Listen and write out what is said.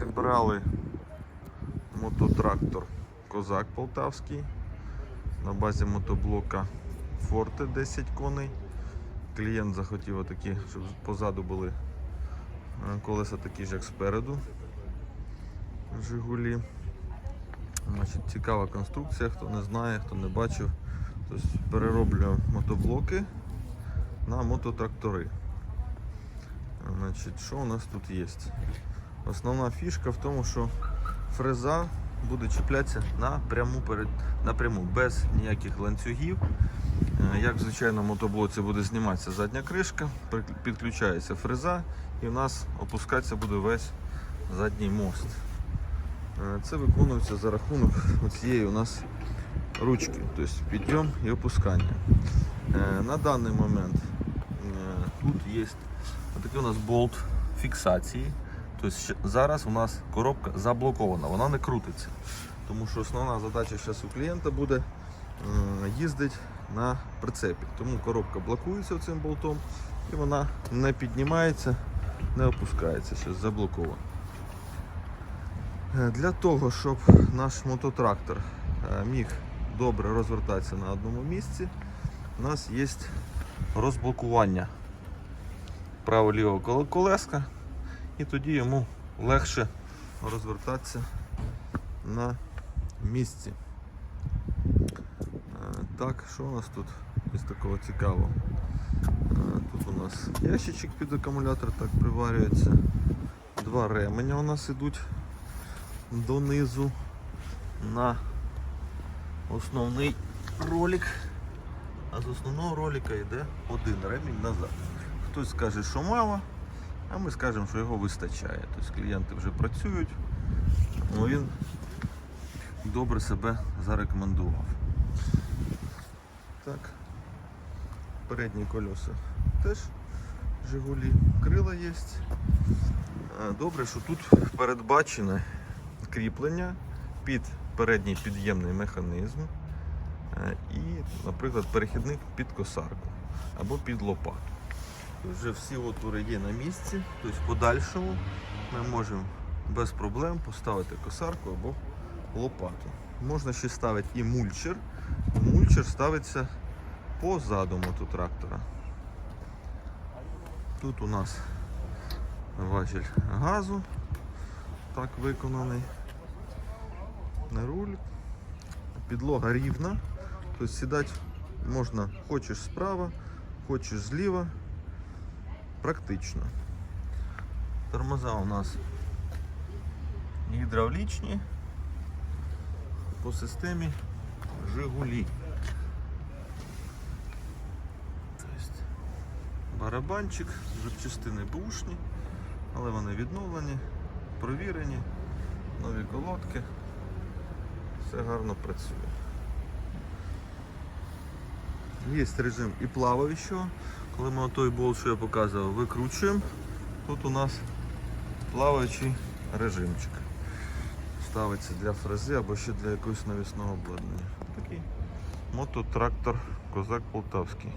Зібрали мототрактор Козак Полтавський на базі мотоблока Форте 10 коней. Клієнт захотів отакі, щоб позаду були е, колеса такі ж, як спереду. Жигулі. Значить, цікава конструкція, хто не знає, хто не бачив. Тобто перероблюємо мотоблоки на мототрактори. Значить, що у нас тут є? Основна фішка в тому, що фреза буде чіплятися напряму, перед, напряму без ніяких ланцюгів. Е, Як в звичайному мотоблоці буде зніматися задня кришка, підключається фреза і в нас опускатися буде весь задній мост. Е, Це виконується за рахунок цієї у нас ручки, тобто підйом і опускання. Е, На даний момент тут є такий у нас болт фіксації. Тобто зараз у нас коробка заблокована, вона не крутиться. Тому що основна задача зараз у клієнта буде е, їздити на прицепі. Тому коробка блокується цим болтом і вона не піднімається, не опускається, зараз заблокована. Е, Для того, щоб наш мототрактор е, міг добре розвертатися на одному місці, у нас є розблокування право-лівого колеска, і тоді йому легше розвертатися на місці. Е, Так, що у нас тут із такого цікавого? Е, Тут у нас ящичок під акумулятор так приварюється. Два ременя у нас ідуть донизу на основний ролик. А з основного ролика йде один ремінь назад. Хтось скаже, що мало, а ми скажемо, що його вистачає. Тобто клієнти вже працюють, але він добре себе зарекомендував. Так, передні колеса теж Жигулі, крила є. Добре, що тут передбачене кріплення під передній під'ємний механізм е, і, наприклад, перехідник під косарку або під лопату. Вже всі отвори є на місці, тобто в подальшому ми можемо без проблем поставити косарку або лопату. Можна ще ставити і мульчер. Мульчер ставиться позаду мототрактора. Тут у нас важіль газу, так виконаний. На руль. Підлога рівна. Тобто сідати можна хочеш справа, хочеш зліва. Практично. Тормоза у нас гідравлічні по системі Жигулі. Тобто барабанчик, запчастини бушні, але вони відновлені, провірені, нові колодки. Все гарно працює. Є режим і плаваючого. Коли ми той болт, що я показував, викручуємо, тут у нас плаваючий режимчик. Ставиться для фрези або ще для якогось навісного обладнання. Такий мототрактор Козак Полтавський.